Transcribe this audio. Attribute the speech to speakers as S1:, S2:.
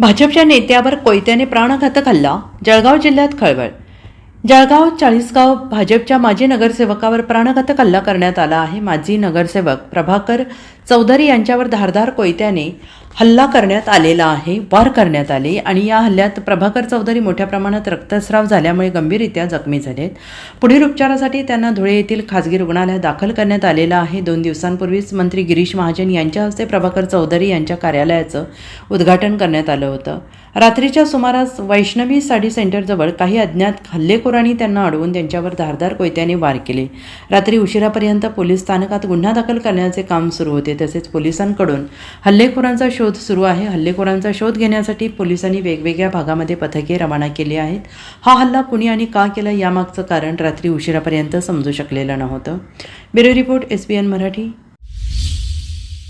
S1: भाजपच्या नेत्यावर कोयत्याने प्राणघातक हल्ला जळगाव जिल्ह्यात खळबळ. जळगाव चाळीसगाव भाजपच्या माजी नगरसेवकावर प्राणघातक हल्ला करण्यात आला आहे. माजी नगरसेवक प्रभाकर चौधरी यांच्यावर धारदार कोयत्याने हल्ला करण्यात आलेला आहे वार करण्यात आले आणि या हल्ल्यात प्रभाकर चौधरी मोठ्या प्रमाणात रक्तस्राव झाल्यामुळे गंभीररित्या जखमी झालेत. पुढील उपचारासाठी त्यांना धुळे येथील खासगी रुग्णालयात दाखल करण्यात आलेलं आहे. दोन दिवसांपूर्वीच मंत्री गिरीश महाजन यांच्या हस्ते प्रभाकर चौधरी यांच्या कार्यालयाचं उद्घाटन करण्यात आलं होतं. रात्रीच्या सुमारास वैष्णवी साडी सेंटरजवळ काही अज्ञात हल्लेखोरांनी त्यांना अडवून त्यांच्यावर धारदार कोयत्याने वार केले. रात्री उशिरापर्यंत पोलीस स्थानकात गुन्हा दाखल करण्याचे काम सुरू होते. तसेच पोलिसांकडून हल्लेखोरांचा शोध सुरू आहे. हल्लेखोरांचा शोध घेण्यासाठी पोलिसांनी वेगवेगळ्या भागामध्ये पथके रवाना केली आहेत. हा हल्ला कुणी आणि का केला यामागचं कारण रात्री उशिरापर्यंत समजू शकलेलं नव्हतं. Bureau report S B N Marathi.